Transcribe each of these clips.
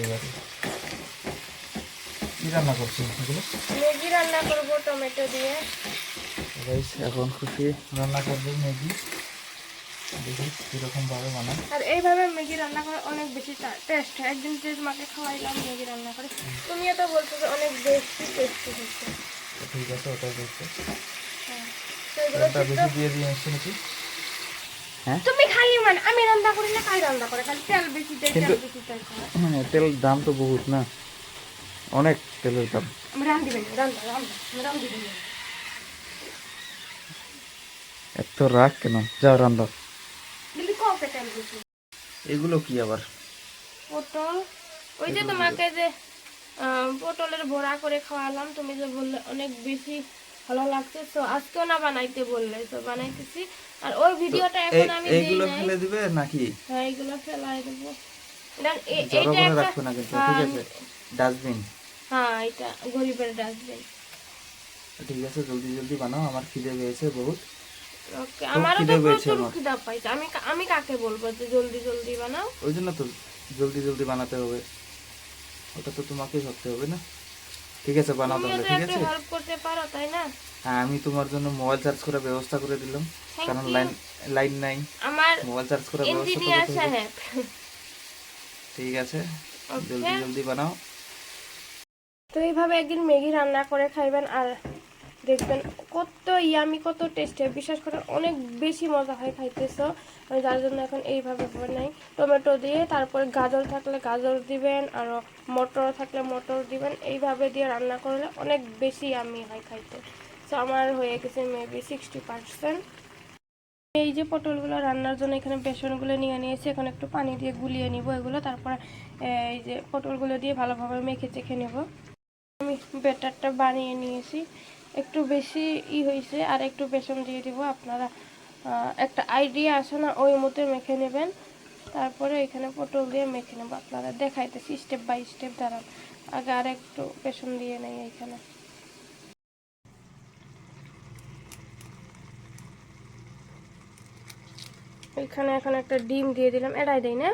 এবারে কি রান্না করছি এগুলো? ম্যাগি রান্না করব টমেটো দিয়ে। গাইস এখন খুশি রান্না করবে ম্যাগি। দেখি কীরকম ভাবে বানায়। আর এইভাবে ম্যাগি রান্না করে অনেক বেশি টেস্ট হয়। একদিন যে তোমাকে খাওয়াইলাম ম্যাগি রান্না করে তুমিও তো বলছো যে অনেক বেশি টেস্টি হচ্ছে ঠিক আছে ওটাই করছে হ্যাঁ তো এগুলো দিয়ে দিয়ে এসছি নাকি? তুমি খালি মানে আমি রান্না করি না কাই রান্না করে। খালি তেল বেশি দেয় তেল বেশি দেয় খাওয়া। হ্যাঁ তেল দাম তো বহুত না? অনেক তেলের দাম। এত রাগ কেন? যাও এগুলো কি আবার? পটল। ওই যে তোমাকে যে আহ, পটলের বড়া করে খাওয়ালাম তুমি যে বললে অনেক বেশি ভালো লাগছে। তো আজকেও না বানাইতে বললে তো বানাইতেছি। আর ওই ভিডিওটা এখন আমি দিই এইগুলো ফেলে দিবে নাকি? হ্যাঁ এইগুলো ফেলাই দেবো। এটা- এ- জড়ো একটা রাখবে না কিন্তু ঠিক আছে? ডাস্টবিন হ্যাঁ এটা গরিবের ডাস্টবিন ঠিক আছে জলদি জলদি বানাও আমার খিদে পেয়েছে বহুত। ওকে আমারও তো প্রচুর। খিদা পাইছে। আমি আমি কাকে বলব যে জলদি জলদি বানাও? ওই জন্য তো জলদি জলদি বানাতে হবে। ওটা তো তোমাকেই ভাবতে হবে না? ঠিক আছে বানাও তাহলে ঠিক আছে? হেল্প করতে পারো তাই না? হ্যাঁ আমি তোমার জন্য মোবাইল চার্জ করার ব্যবস্থা করে দিলাম। কারণ লাইন লাইন নাই। আমার মোবাইল চার্জ করার ব্যবস্থা করে ঠিক আছে. জলদি জলদি বানাও। তো এইভাবে একদিন ম্যাগি রান্না করে খাইবেন আর দেখবেন কত ইয়ামি কত টেস্টি বিশেষ করে অনেক বেশি মজা হয় খাইতেছো। আমি যার জন্য এখন এইভাবে বানাই টমেটো দিয়ে, তারপরে গাজর থাকলে গাজর দিবেন, আর মটর থাকলে মটর দিবেন। এইভাবে দিয়ে রান্না করলে অনেক বেশি ইয়ামি হয় খাইতে। সো আমার হয়ে গেছে মেবি সিক্সটি পার্সেন্ট এই যে পটলগুলো রান্নার জন্য এখানে বেসনগুলো নিয়ে নিয়েছি। এখন একটু পানি দিয়ে গুলিয়ে নিব এগুলো। তারপরে এই যে পটলগুলো দিয়ে ভালোভাবে মেখে চেখে নেব। আমি ব্যাটারটা বানিয়ে নিয়েছি। একটু বেশি ই হয়েছে আর একটু বেসন দিয়ে দিব। আপনারা একটা আইডিয়া আছে না ওই মতো মেখে নেবেন। তারপরে এখানে পটল দিয়ে মেখে নেব। আপনারা দেখাইতেছি স্টেপ বাই স্টেপ দাঁড়ান আগে আর একটু বেসন দিয়ে নেই এখানে। এখানে এখন একটা ডিম দিয়ে দিলাম এটাই দেই না?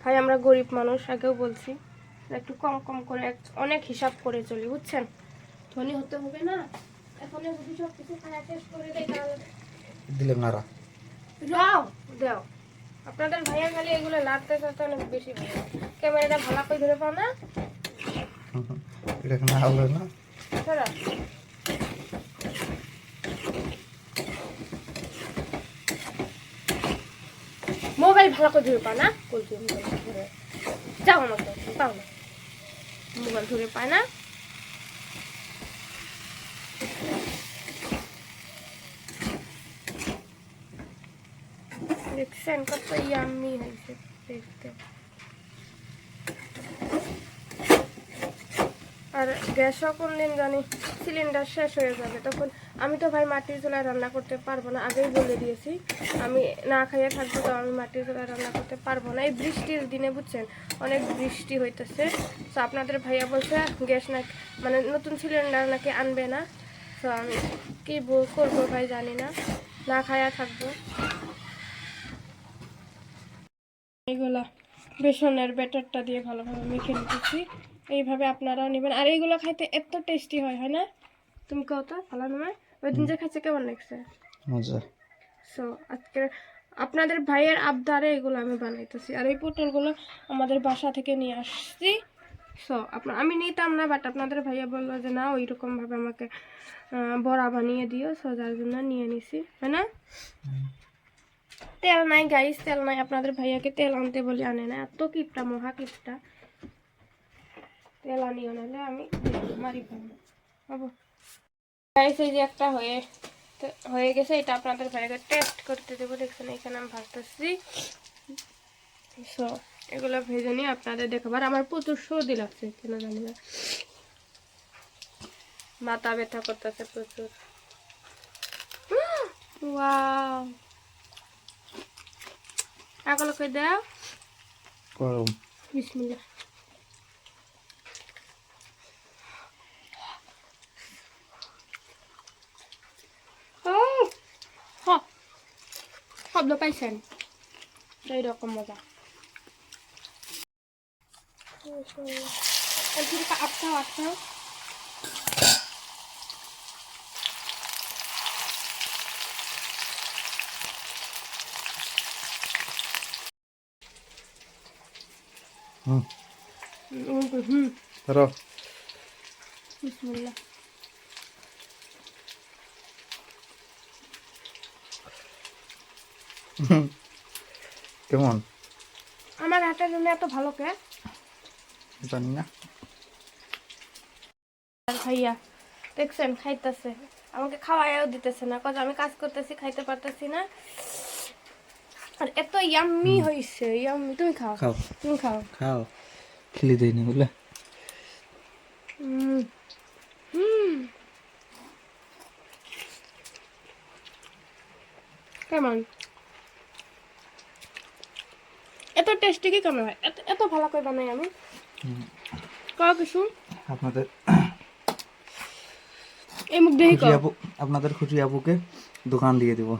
ভাই আমরা গরিব মানুষ আগেও বলছি একটু কম কম করে অনেক হিসাব করে চলি বুঝছেন? ধনী হতে হবে না। এখন যদি সব কিছু খাওয়া শেষ করে দেয় তাহলে। দিলে নাড়া। যাও দাও। আপনাদের ভাইয়া খালি এগুলো লাড়তে চাতে অনেক বেশি ভালো। ক্যামেরাটা ভালো করে ধরে পাও না? এটা না হলো না। ধরো মোবাইল ভালো করে ধরে পাও না? বলছি মোবাইল ধরে? যাও আমার কাছে পাও না। মোবাইল ধরে পায় না? দেখছেন, কত ইয়াম্মি হয়েছে দেখতে। আর গ্যাসও কোন দিন জানি সিলিন্ডার শেষ হয়ে যাবে, তখন আমি তো ভাই মাটির চুলায় রান্না করতে পারব না, আগেই বলে দিয়েছি, আমি না খাইয়ে থাকব তো আমি মাটির চুলায় রান্না করতে পারব না। এই বৃষ্টির দিনে বুঝছেন, অনেক বৃষ্টি হইতেছে। তো আপনাদের ভাইয়া বলছে, গ্যাস না মানে নতুন সিলিন্ডার নাকি আনবে না। তো আমি কী করব ভাই জানি না না খাইয়া থাকব। এইগুলা বেসনের ব্যাটারটা দিয়ে ভালোভাবে মেখে নিতেছি। এইভাবে আপনারাও নেবেন। আর এইগুলো খাইতে এত টেস্টি হয় হয় না? তুমি কত ভালো নয়? ওই দিন যে খাইছে কেমন লাগছে? মজা। সো আজকে আপনাদের ভাইয়ের আবদারে এগুলো আমি বানাইতেছি। আর এই পটলগুলো আমাদের বাসা থেকে নিয়ে আসছি। সো আপনার আমি নিতাম না বাট আপনাদের ভাইয়া বলল যে না ওই রকমভাবে আমাকে বড়া বানিয়ে দিও। সো যার জন্য নিয়ে নিছি হয় না? তেল নাই গাইস তেল নাই, আপনাদের ভাইয়াকে তেল আনতে বলি আনে না। এত কিপটা, মহা কিপটা। তেল আনিও, নাহলে আমি মারি পাবো গাইস এই যে একটা হয়ে হয়ে গেছে, এটা আপনাদের ভাইয়াকে টেস্ট করতে দেবো। দেখছেন, এখানে আমি ভাজতেছি। সো এগুলো ভেজে নিয়ে আপনাদের দেখাবো। আর আমার প্রচুর সর্দি লাগছে, কেন জানি না। মাথা ব্যথা করতেছে প্রচুর। ওয়াও এগুলো কই দাও? গরম। বিসমিল্লাহ। শব্দ পাইছেন? এইরকম মজা। আর কি আটটাও আটটাও হুম হুম হুম ধরো। বিসমিল্লাহ। কেমন? আমার হাতের জন্য এত ভালো কে? জানি না। ভাইয়া দেখছেন খাইতেছে। আমাকে খাওয়াইও দিতেছে না। কাজ আমি কাজ করতেছি খাইতে পারতেছি না। আর এত ইয়াম্মি হইছে ইয়াম্মি তুমি খাও খাও। তুমি খাও। খাও। খেলি দেয়নি বলে। কেমন? এত টেস্টি কি কেমন হয়? এত এত ভালো করে বানাই আমি। কাও কিছু? আপনাদের এই মুখ দেখি আপনাদের খুশি আপুকে দোকান দিয়ে দিব।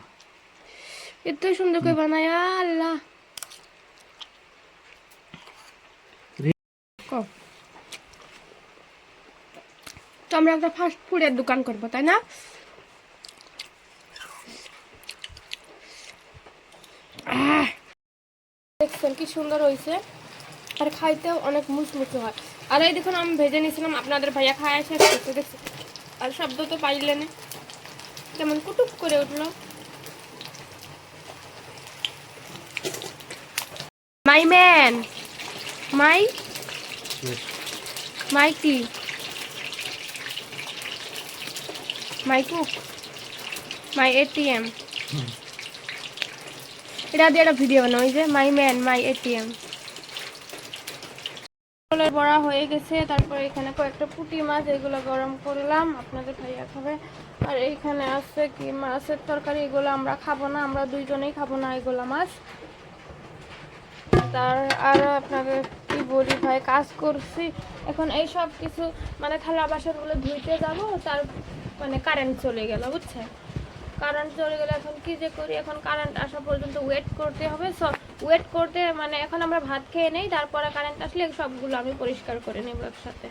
এত সুন্দর করে বানায় আল্লাহ। তো আমরা একটা ফাস্ট ফুডের দোকান করব তাই না! দেখছেন কি সুন্দর হয়েছে আর খাইতেও অনেক মুচমুচে হয়। আর এই দেখুন আমি ভেজে নিয়েছিলাম আপনাদের ভাইয়া খায় দেখছি। আর শব্দ তো পাইলেন কেমন কুটুক করে উঠল। মাই ম্যান মাই মাই কি মাই কুক মাই এটিএম এটা দিয়ে একটা ভিডিও বানাও ওই যে মাই ম্যান মাই এটিএম বড়া হয়ে গেছে তারপর এখানে কয়েকটা পুঁটি মাছ এগুলো গরম করলাম আপনাদের ভাইয়া খাবে। আর এইখানে আছে কি মাছের তরকারি এগুলো আমরা খাব না আমরা দুইজনেই খাব না এগুলো মাছ। তার আরও আপনাকে কি বলি ভাই, কাজ করছি। এখন এই সব কিছু মানে থালা বাসনগুলো ধুইতে যাব, তার মানে কারেন্ট চলে গেল, বুঝছে? কারেন্ট চলে গেলে এখন কি যে করি, এখন কারেন্ট আসা পর্যন্ত ওয়েট করতে হবে। সব ওয়েট করতে মানে এখন আমরা ভাত খেয়ে নেই, তারপরে কারেন্ট আসলে সবগুলো আমি পরিষ্কার করে নেব একসাথে।